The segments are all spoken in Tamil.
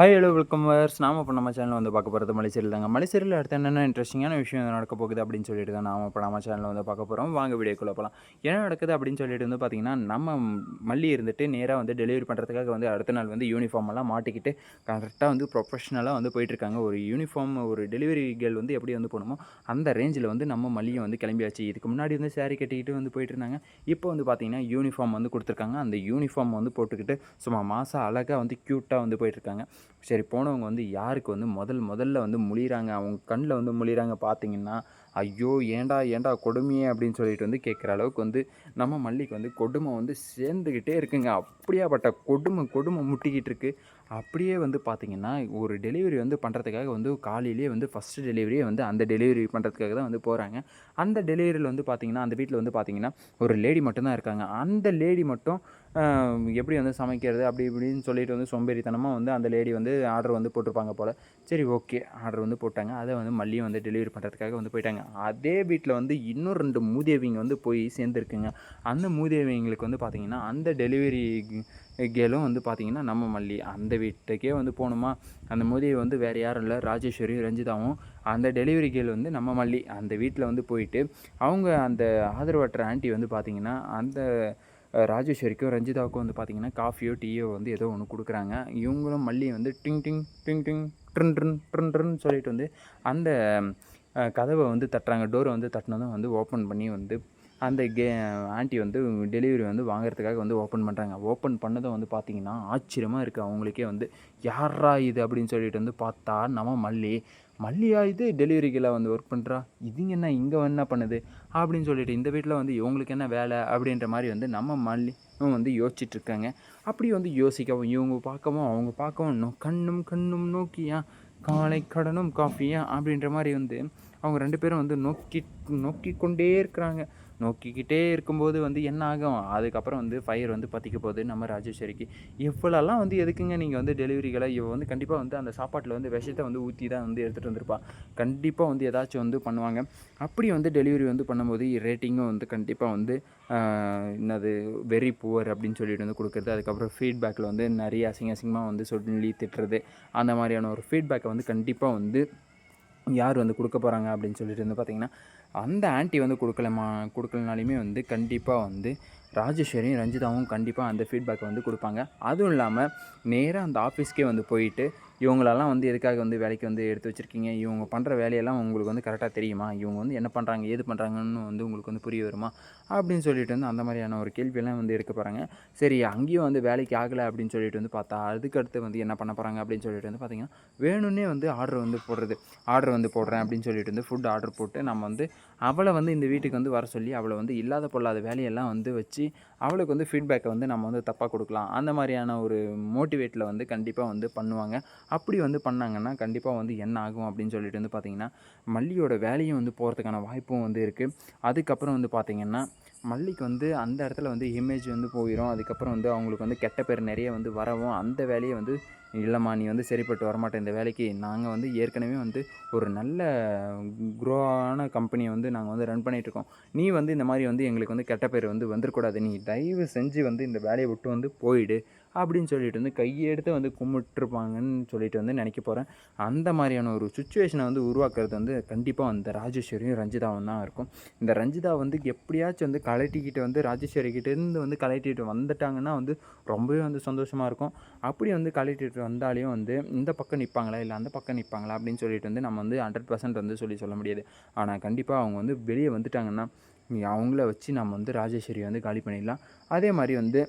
ஹாய் ஹலோ வெல்கம் வர்ஸ் நாம இப்போ நம்ம சேனல் வந்து பார்க்க போகிறது மலைசேரியில் தாங்க மலைச்சேரியில் அடுத்து என்னென்ன இன்ட்ரெஸ்டிங்கான விஷயம் நடக்க போகுது அப்படின்னு சொல்லிட்டு தான் நாம இப்போ நம்ம சேனலில் வந்து பார்க்க போகிறோம் வாங்க வீடியோக்குள்ளே போகலாம் என்ன நடக்குது அப்படின்னு சொல்லிட்டு வந்து பார்த்தீங்கன்னா நம்ம மல்லி இருந்துட்டு நேராக வந்து டெலிவரி பண்ணுறதுக்காக வந்து அடுத்த நாள் வந்து யூனிஃபார்ம் எல்லாம் மாட்டிக்கிட்டு கரெக்டாக வந்து ப்ரொஃபஷனலாக வந்து போயிட்டுருக்காங்க ஒரு யூனிஃபார்ம் ஒரு டெலிவரி கேர்ள் வந்து எப்படி வந்து போகணுமோ அந்த ரேஞ்சில் வந்து நம்ம மல்லியை வந்து கிளம்பியாச்சு. இதுக்கு முன்னாடி வந்து சேரீ கட்டிக்கிட்டு வந்து போயிட்டு இருந்தாங்க. இப்போ வந்து பார்த்தீங்கன்னா யூனிஃபார்ம் வந்து கொடுத்துருக்காங்க. அந்த யூனிஃபார்ம் வந்து போட்டுக்கிட்டு சும்மா மாதம் அழகாக வந்து க்யூட்டாக வந்து போயிட்டுருக்காங்க சரி போனவங்க வந்து யாருக்கு வந்து முதல் முதல்ல வந்து முழிகிறாங்க அவங்க கண்ணில் வந்து முழிகிறாங்க பார்த்தீங்கன்னா ஐயோ ஏன்டா ஏன்டா கொடுமையே அப்படின்னு சொல்லிட்டு வந்து கேட்குற அளவுக்கு வந்து நம்ம மல்லிக்கு வந்து கொடுமை வந்து சேர்ந்துக்கிட்டே இருக்குங்க. அப்படியாப்பட்ட கொடுமை கொடுமை முட்டிக்கிட்டு இருக்குது அப்படியே வந்து பார்த்திங்கன்னா ஒரு டெலிவரி வந்து பண்ணுறதுக்காக வந்து காலையிலேயே வந்து ஃபஸ்ட்டு டெலிவரியே வந்து அந்த டெலிவரி பண்ணுறதுக்காக தான் வந்து போகிறாங்க அந்த டெலிவரியில் வந்து பார்த்திங்கன்னா அந்த வீட்டில் வந்து பார்த்திங்கன்னா ஒரு லேடி மட்டும்தான் இருக்காங்க. அந்த லேடி மட்டும் எப்படி வந்து சமைக்கிறது அப்படி இப்படின்னு சொல்லிட்டு வந்து சோம்பேறித்தனமாக வந்து அந்த லேடி வந்து ஆர்டர் வந்து போட்டிருப்பாங்க போல். சரி ஓகே ஆர்டர் வந்து போட்டாங்க. அதை வந்து மல்லியும் வந்து டெலிவரி பண்ணுறதுக்காக வந்து போயிட்டாங்க. அதே வீட்டில் வந்து இன்னும் ரெண்டு மூதேவிங்க வந்து போய் சேர்ந்துருக்குங்க. அந்த மூதேவிங்களுக்கு வந்து பார்த்திங்கன்னா அந்த டெலிவரி கேலும் வந்து பார்த்திங்கன்னா நம்ம மல்லி. அந்த வீட்டுக்கே வந்து போகணுமா? அந்த மோதியை வந்து வேறு யாரும் இல்லை. ராஜேஸ்வரி ரஞ்சிதாவும். அந்த டெலிவரி கேள் வந்து நம்ம மல்லி. அந்த வீட்டில் வந்து போயிட்டு அவங்க அந்த ஆதரவற்ற ஆண்டி வந்து பார்த்திங்கன்னா அந்த ராஜேஸ்வரிக்கும் ரஞ்சிதாவுக்கும் வந்து பார்த்திங்கன்னா காஃபியோ டீயோ வந்து ஏதோ ஒன்று கொடுக்குறாங்க. இவங்களும் மல்லி வந்து டிங் டிங் டிங் டிங் ட்ரின் ட்ரின் ட்ரின் ட்ரின் சொல்லிட்டு வந்து அந்த கதவை வந்து தட்டுறாங்க. டோரை வந்து தட்டினதும் வந்து ஓப்பன் பண்ணி வந்து அந்த கே ஆண்டி வந்து டெலிவரி வந்து வாங்குறதுக்காக வந்து ஓப்பன் பண்ணுறாங்க ஓப்பன் பண்ணதும் வந்து பார்த்திங்கன்னா ஆச்சரியமாக இருக்குது அவங்களுக்கே வந்து யாரா இது? அப்படின்னு சொல்லிட்டு வந்து பார்த்தா நம்ம மல்லி மல்லியா இது? டெலிவரிக்கெல்லாம் வந்து ஒர்க் பண்ணுறா இதுங்க என்ன இங்கே என்ன பண்ணுது? அப்படின்னு சொல்லிட்டு இந்த வீட்டில் வந்து இவங்களுக்கு என்ன வேலை? அப்படின்ற மாதிரி வந்து நம்ம மல்லி வந்து யோசிச்சுட்ருக்காங்க அப்படி வந்து யோசிக்கவும் இவங்க பார்க்கவும் அவங்க பார்க்கவும் நோ கண்ணும் கண்ணும் நோக்கியா காலை கடனும் காஃபியா அப்படின்ற மாதிரி வந்து அவங்க ரெண்டு பேரும் வந்து நோக்கி நோக்கி கொண்டே இருக்கிறாங்க. நோக்கிக்கிட்டே இருக்கும்போது வந்து என்ன ஆகும்? அதுக்கப்புறம் வந்து ஃபயர் வந்து பற்றிக்க போகுது நம்ம ராஜேஸ்வரிக்கு. இவ்வளோலாம் வந்து எதுக்குங்க நீங்கள் வந்து டெலிவரிகளை இவ வந்து கண்டிப்பாக வந்து அந்த சாப்பாட்டில் வந்து விஷத்தை வந்து ஊற்றி தான் வந்து எடுத்துகிட்டு வந்திருப்பா. கண்டிப்பாக வந்து ஏதாச்சும் வந்து பண்ணுவாங்க. அப்படி வந்து டெலிவரி வந்து பண்ணும்போது ரேட்டிங்கும் வந்து கண்டிப்பாக வந்து என்னது வெரி புவர் அப்படின்னு சொல்லிட்டு வந்து கொடுக்குறது. அதுக்கப்புறம் ஃபீட்பேக்கில் வந்து நிறைய அசிங்க அசிங்கமாக வந்து சொல்லி திட்டுறது. அந்த மாதிரியான ஒரு ஃபீட்பேக்கை வந்து கண்டிப்பாக வந்து யார் வந்து கொடுக்க போகிறாங்க அப்படின்னு சொல்லிட்டு வந்து பார்த்திங்கன்னா அந்த ஆன்ட்டி வந்து கொடுக்கலமா கொடுக்கலனாலுமே வந்து கண்டிப்பாக வந்து ராஜேஸ்வரியும் ரஞ்சிதாவும் கண்டிப்பாக அந்த ஃபீட்பேக் வந்து கொடுப்பாங்க. அதுவும் இல்லாமல் நேராக அந்த ஆஃபீஸ்க்கே வந்து போயிட்டு இவங்களெல்லாம் வந்து எதுக்காக வந்து வேலைக்கு வந்து எடுத்து வச்சுருக்கீங்க? இவங்க பண்ணுற வேலையெல்லாம் உங்களுக்கு வந்து கரெக்டாக தெரியுமா? இவங்க வந்து என்ன பண்ணுறாங்க ஏது பண்ணுறாங்கன்னு வந்து உங்களுக்கு வந்து புரிய வருமா? அப்படின்னு சொல்லிட்டு வந்து அந்த மாதிரியான ஒரு கேள்வியெல்லாம் வந்து எடுக்க போகிறாங்க சரி அங்கேயும் வந்து வேலைக்கு ஆகலை அப்படின்னு சொல்லிட்டு வந்து பார்த்தா அதுக்கடுத்து வந்து என்ன பண்ண போகிறாங்க அப்படின்னு சொல்லிட்டு வந்து பார்த்திங்கன்னா வேணும்னே வந்து ஆர்டர் வந்து போடுறது. ஆர்டர் வந்து போடுறேன் அப்படின்னு சொல்லிட்டு வந்து ஃபுட் ஆர்டர் போட்டு நம்ம வந்து அவளை வந்து இந்த வீட்டுக்கு வந்து வர சொல்லி அவளை வந்து இல்லாத பொல்லாத வேலையெல்லாம் வந்து வச்சு அவளுக்கு வந்து ஃபீட்பேக்கை வந்து நம்ம வந்து தப்பாக கொடுக்கலாம். அந்த மாதிரியான ஒரு மோட்டிவேட்டில் வந்து கண்டிப்பாக வந்து பண்ணுவாங்க. அப்படி வந்து பண்ணாங்கன்னா கண்டிப்பாக வந்து என்ன ஆகும் அப்படின்னு சொல்லிட்டு வந்து பார்த்திங்கன்னா மல்லியோட வேலையும் வந்து போகிறதுக்கான வாய்ப்பும் வந்து இருக்குது அதுக்கப்புறம் வந்து பார்த்திங்கன்னா மல்லிக்கு வந்து அந்த இடத்துல வந்து இமேஜ் வந்து போயிடும் அதுக்கப்புறம் வந்து அவங்களுக்கு வந்து கெட்ட பேர் நிறைய வந்து வரவும் அந்த வேலையை வந்து இல்லைம்மா நீ வந்து சரிப்பட்டு வரமாட்டேன். இந்த வேலைக்கு நாங்கள் வந்து ஏற்கனவே வந்து ஒரு நல்ல குரோவான கம்பெனியை வந்து நாங்கள் வந்து ரன் பண்ணிகிட்ருக்கோம் நீ வந்து இந்த மாதிரி வந்து எங்களுக்கு வந்து கெட்ட பேர் வந்து வந்துடக்கூடாது நீ தயவு செஞ்சு வந்து இந்த வேலையை விட்டு வந்து போயிடு அப்படின்னு சொல்லிட்டு வந்து கையெடுத்து வந்து கும்பிட்டுருப்பாங்கன்னு சொல்லிட்டு வந்து நினைக்க போகிறேன் அந்த மாதிரியான ஒரு சுச்சுவேஷனை வந்து உருவாக்குறது வந்து கண்டிப்பாக அந்த ராஜேஸ்வரியும் ரஞ்சிதாவும் தான் இருக்கும். இந்த ரஞ்சிதா வந்து எப்படியாச்சும் வந்து கலட்டிக்கிட்டு வந்து ராஜேஸ்வரி வந்து கலட்டிட்டு வந்துட்டாங்கன்னா வந்து ரொம்பவே வந்து சந்தோஷமாக இருக்கும். அப்படி வந்து கலட்டிட்டு வந்தாலையும் வந்து இந்த பக்கம் நிற்பாங்களா இல்லை அந்த பக்கம் நிற்பாங்களா அப்படின்னு சொல்லிட்டு வந்து நம்ம வந்து ஹண்ட்ரட் பர்சன்ட் வந்து சொல்லி சொல்ல முடியாது. ஆனால் கண்டிப்பாக அவங்க வந்து வெளியே வந்துட்டாங்கன்னா அவங்கள வச்சு நம்ம வந்து ராஜேஸ்வரி வந்து காலி பண்ணிடலாம். அதே மாதிரி வந்து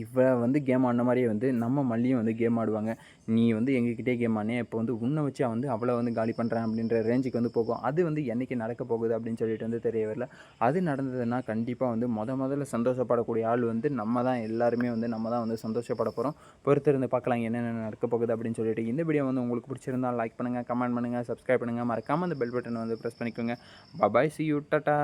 இவ்வளோ வந்து கேம் ஆடின மாதிரியே வந்து நம்ம மல்லியும் வந்து கேம் ஆடுவாங்க. நீ வந்து எங்ககிட்டே கேம் ஆனே இப்போ வந்து உன்னை வச்சு அவன் வந்து அவளை வந்து காலி பண்ணுறேன் அப்படின்ற ரேஞ்சுக்கு வந்து போகும். அது வந்து என்னைக்கு நடக்க போகுது அப்படின்னு சொல்லிட்டு வந்து தெரிய வரல. அது நடந்ததுன்னா கண்டிப்பாக வந்து முத முதல்ல சந்தோஷப்படக்கூடிய ஆள் வந்து நம்ம தான். எல்லாருமே வந்து நம்ம தான் வந்து சந்தோஷப்பட போகிறோம் பொறுத்திருந்து பார்க்கலாம் என்னென்ன நடக்க போகுது அப்படின்னு சொல்லிட்டு இந்த வீடியோ வந்து உங்களுக்கு பிடிச்சிருந்தா லைக் பண்ணுங்கள் கமெண்ட் பண்ணுங்கள் சப்ஸ்கிரைப் பண்ணுங்கள் மறக்காமல் அந்த பெல் பட்டன் வந்து ப்ரெஸ் பண்ணிக்கோங்க. Bye bye see you tata